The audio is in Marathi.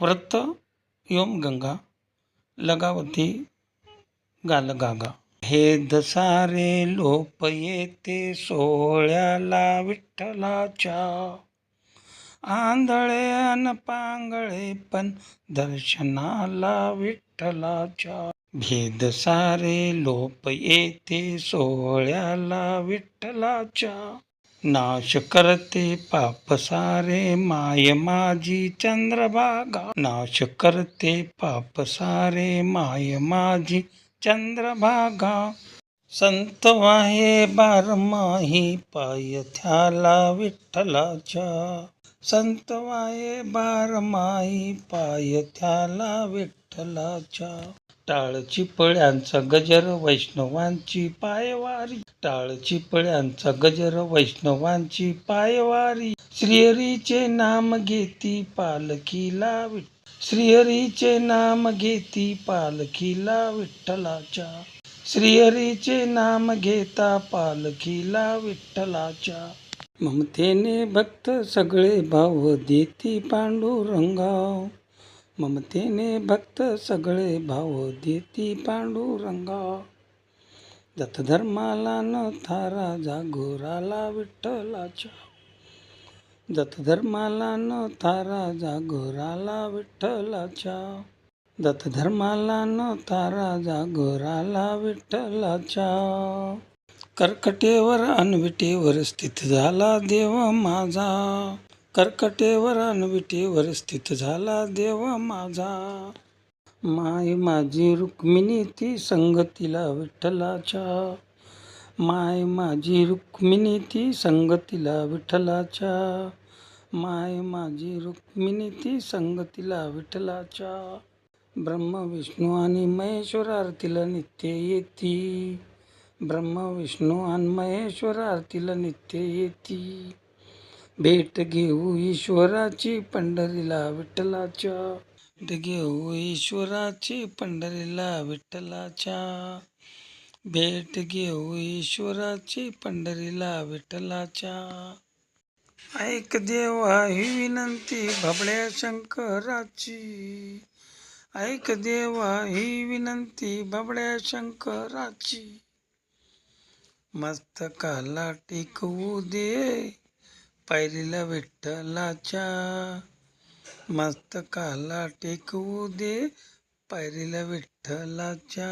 व्रत योम गंगा लगावती गालगागा। भेद सारे लोप येते सोहळ्याला विठ्ठलाच्या। आंधळे अन पांगळे पण दर्शनाला विठ्ठलाच्या। भेद सारे लोप येते सोहळ्याला विठ्ठलाच्या। नाश करते पाप सारे माय माझी चंद्रभागा. नाश करते पाप सारे माय माझी चंद्रभागा. संत वाहे बारमाही पायथ्याला विठ्ठलाच्या. संत वाहे बारमाही पायथ्याला विठ्ठलाच्या. टाळची पळ्यांचा गजर वैष्णवांची पायवारी. टाळची पळ्यांचा गजर वैष्णवांची पायवारी. श्रीहरीचे नाम घेती पालखीला विठ्ठ श्रीहरीचे नाम घेती पालखीला विठ्ठलाच्या. श्रीहरीचे नाम घेता पालखीला विठ्ठलाच्या. ममतेने भक्त सगळे भाव देती पांडुरंगाव. ममतेने भक्त सगळे भाव देती पांडुरंगा. जत धर्माला न थारा जागोराला विठ्ठलाच्या. जत धर्माला न थारा जागोराला विठ्ठलाच्या. दत्त धर्माला न तारा जागोराला विठ्ठलाच्या. कर्कटेवर अनविटेवर स्थित झाला देव माझा. कर्कटेवर अनविटेवर स्थित झाला देव माझा. माय माझी रुक्मिणी ती संगतीला विठ्ठलाच्या. माय माझी रुक्मिणी ती संगतीला विठ्ठलाच्या. माय माझी रुक्मिणी ती संगतीला विठ्ठलाच्या. ब्रह्म विष्णू आणि महेश्वर आरतीला नित्य येती. ब्रह्म विष्णू आणि महेश्वर आरतीला नित्य येती. भेट घेऊ ईश्वराची पंढरीला विठ्ठलाच्या. भेट घेऊ ईश्वराची पंढरीला विठ्ठलाच्या. भेट घेऊ ईश्वराची पंढरीला विठ्ठलाच्या. ऐक देवा ही विनंती भबड्या शंकराची. ऐक देवा ही विनंती बबड्या शंकराची. मस्तकाला टेकवू दे. पायरीला विठ्ठलाच्या मस्तकाला टेकवू दे पायरीला विठ्ठलाच्या.